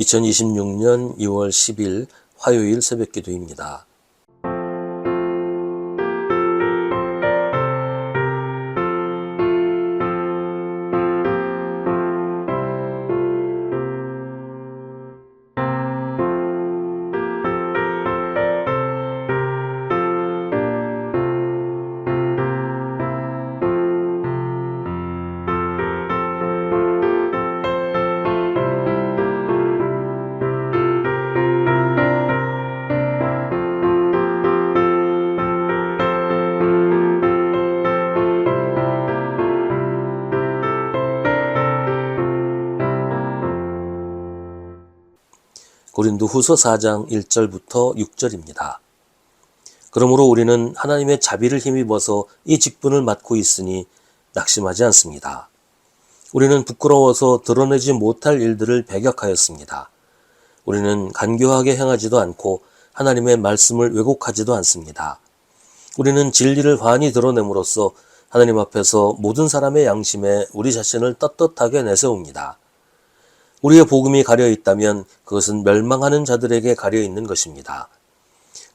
2026년 2월 10일 화요일 새벽 기도입니다. 고린도 후서 4장 1절부터 6절입니다. 그러므로 우리는 하나님의 자비를 힘입어서 이 직분을 맡고 있으니 낙심하지 않습니다. 우리는 부끄러워서 드러내지 못할 일들을 배격하였습니다. 우리는 간교하게 행하지도 않고 하나님의 말씀을 왜곡하지도 않습니다. 우리는 진리를 환히 드러냄으로써 하나님 앞에서 모든 사람의 양심에 우리 자신을 떳떳하게 내세웁니다. 우리의 복음이 가려 있다면 그것은 멸망하는 자들에게 가려 있는 것입니다.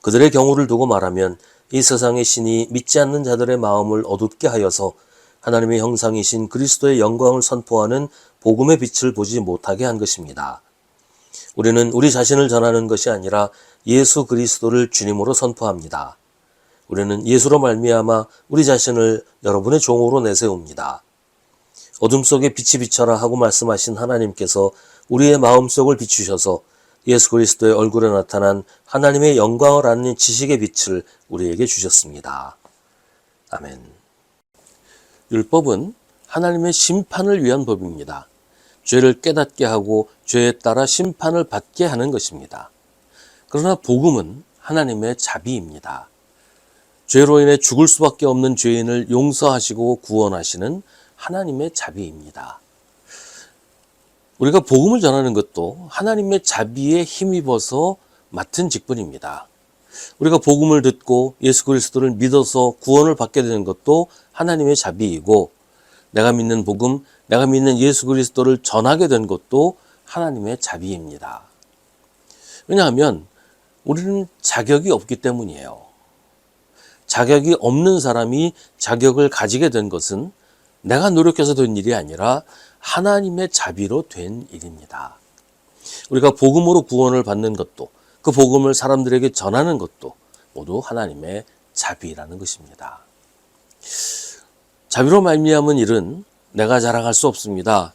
그들의 경우를 두고 말하면 이 세상의 신이 믿지 않는 자들의 마음을 어둡게 하여서 하나님의 형상이신 그리스도의 영광을 선포하는 복음의 빛을 보지 못하게 한 것입니다. 우리는 우리 자신을 전하는 것이 아니라 예수 그리스도를 주님으로 선포합니다. 우리는 예수로 말미암아 우리 자신을 여러분의 종으로 내세웁니다. 어둠 속에 빛이 비쳐라 하고 말씀하신 하나님께서 우리의 마음속을 비추셔서 예수 그리스도의 얼굴에 나타난 하나님의 영광을 아는 지식의 빛을 우리에게 주셨습니다. 아멘. 율법은 하나님의 심판을 위한 법입니다. 죄를 깨닫게 하고 죄에 따라 심판을 받게 하는 것입니다. 그러나 복음은 하나님의 자비입니다. 죄로 인해 죽을 수밖에 없는 죄인을 용서하시고 구원하시는 하나님의 자비입니다. 우리가 복음을 전하는 것도 하나님의 자비에 힘입어서 맡은 직분입니다. 우리가 복음을 듣고 예수 그리스도를 믿어서 구원을 받게 되는 것도 하나님의 자비이고 내가 믿는 복음, 내가 믿는 예수 그리스도를 전하게 된 것도 하나님의 자비입니다. 왜냐하면 우리는 자격이 없기 때문이에요. 자격이 없는 사람이 자격을 가지게 된 것은 내가 노력해서 된 일이 아니라 하나님의 자비로 된 일입니다. 우리가 복음으로 구원을 받는 것도 그 복음을 사람들에게 전하는 것도 모두 하나님의 자비라는 것입니다. 자비로 말미암은 일은 내가 자랑할 수 없습니다.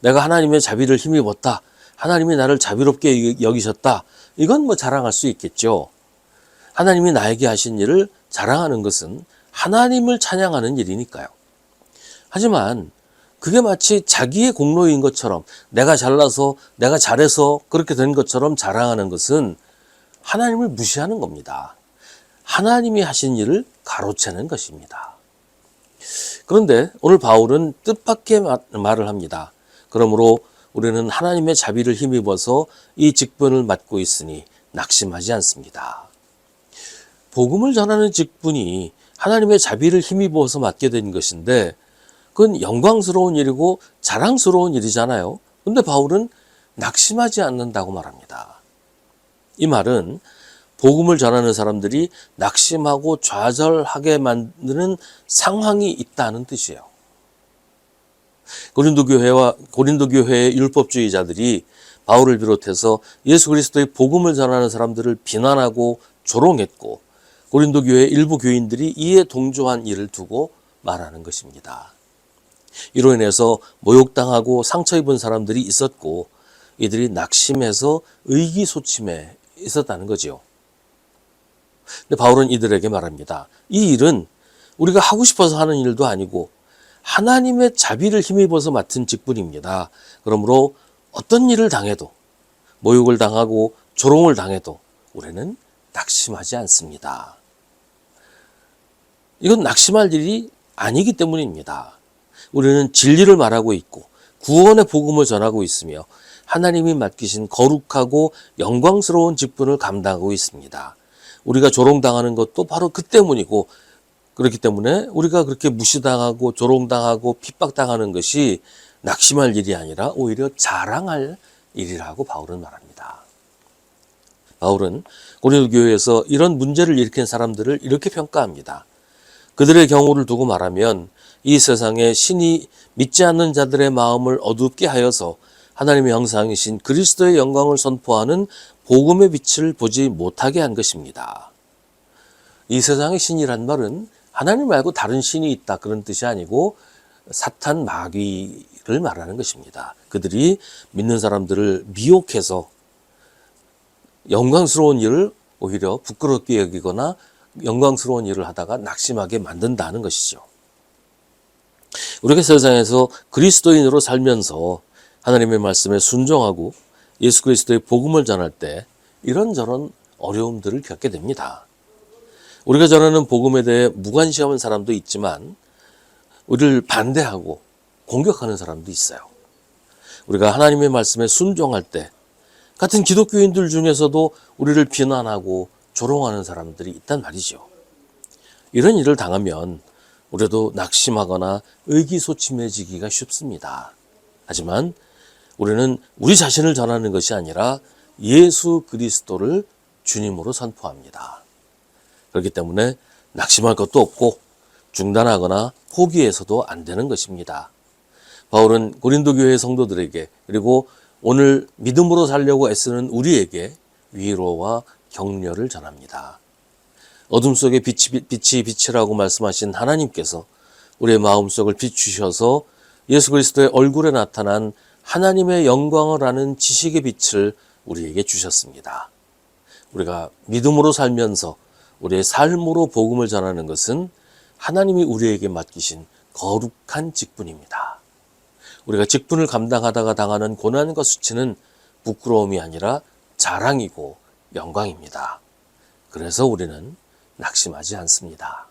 내가 하나님의 자비를 힘입었다. 하나님이 나를 자비롭게 여기셨다. 이건 뭐 자랑할 수 있겠죠. 하나님이 나에게 하신 일을 자랑하는 것은 하나님을 찬양하는 일이니까요. 하지만 그게 마치 자기의 공로인 것처럼 내가 잘나서 내가 잘해서 그렇게 된 것처럼 자랑하는 것은 하나님을 무시하는 겁니다. 하나님이 하신 일을 가로채는 것입니다. 그런데 오늘 바울은 뜻밖의 말을 합니다. 그러므로 우리는 하나님의 자비를 힘입어서 이 직분을 맡고 있으니 낙심하지 않습니다. 복음을 전하는 직분이 하나님의 자비를 힘입어서 맡게 된 것인데 그건 영광스러운 일이고 자랑스러운 일이잖아요. 근데 바울은 낙심하지 않는다고 말합니다. 이 말은 복음을 전하는 사람들이 낙심하고 좌절하게 만드는 상황이 있다는 뜻이에요. 고린도 교회와 고린도 교회의 율법주의자들이 바울을 비롯해서 예수 그리스도의 복음을 전하는 사람들을 비난하고 조롱했고 고린도 교회 일부 교인들이 이에 동조한 일을 두고 말하는 것입니다. 이로 인해서 모욕당하고 상처 입은 사람들이 있었고 이들이 낙심해서 의기소침해 있었다는 거지요. 근데 바울은 이들에게 말합니다. 이 일은 우리가 하고 싶어서 하는 일도 아니고 하나님의 자비를 힘입어서 맡은 직분입니다. 그러므로 어떤 일을 당해도 모욕을 당하고 조롱을 당해도 우리는 낙심하지 않습니다. 이건 낙심할 일이 아니기 때문입니다. 우리는 진리를 말하고 있고 구원의 복음을 전하고 있으며 하나님이 맡기신 거룩하고 영광스러운 직분을 감당하고 있습니다. 우리가 조롱당하는 것도 바로 그 때문이고 그렇기 때문에 우리가 그렇게 무시당하고 조롱당하고 핍박당하는 것이 낙심할 일이 아니라 오히려 자랑할 일이라고 바울은 말합니다. 바울은 고린도 교회에서 이런 문제를 일으킨 사람들을 이렇게 평가합니다. 그들의 경우를 두고 말하면 이 세상에 신이 믿지 않는 자들의 마음을 어둡게 하여서 하나님의 형상이신 그리스도의 영광을 선포하는 복음의 빛을 보지 못하게 한 것입니다. 이 세상의 신이란 말은 하나님 말고 다른 신이 있다 그런 뜻이 아니고 사탄 마귀를 말하는 것입니다. 그들이 믿는 사람들을 미혹해서 영광스러운 일을 오히려 부끄럽게 여기거나 영광스러운 일을 하다가 낙심하게 만든다는 것이죠. 우리가 세상에서 그리스도인으로 살면서 하나님의 말씀에 순종하고 예수 그리스도의 복음을 전할 때 이런저런 어려움들을 겪게 됩니다. 우리가 전하는 복음에 대해 무관심한 사람도 있지만 우리를 반대하고 공격하는 사람도 있어요. 우리가 하나님의 말씀에 순종할 때 같은 기독교인들 중에서도 우리를 비난하고 조롱하는 사람들이 있단 말이죠. 이런 일을 당하면 우리도 낙심하거나 의기소침해지기가 쉽습니다. 하지만 우리는 우리 자신을 전하는 것이 아니라 예수 그리스도를 주님으로 선포합니다. 그렇기 때문에 낙심할 것도 없고 중단하거나 포기해서도 안 되는 것입니다. 바울은 고린도 교회 성도들에게 그리고 오늘 믿음으로 살려고 애쓰는 우리에게 위로와 격려를 전합니다. 어둠 속에 빛이, 빛이 빛이라고 말씀하신 하나님께서 우리의 마음속을 비추셔서 예수 그리스도의 얼굴에 나타난 하나님의 영광을 아는 지식의 빛을 우리에게 주셨습니다. 우리가 믿음으로 살면서 우리의 삶으로 복음을 전하는 것은 하나님이 우리에게 맡기신 거룩한 직분입니다. 우리가 직분을 감당하다가 당하는 고난과 수치는 부끄러움이 아니라 자랑이고 영광입니다. 그래서 우리는 낙심하지 않습니다.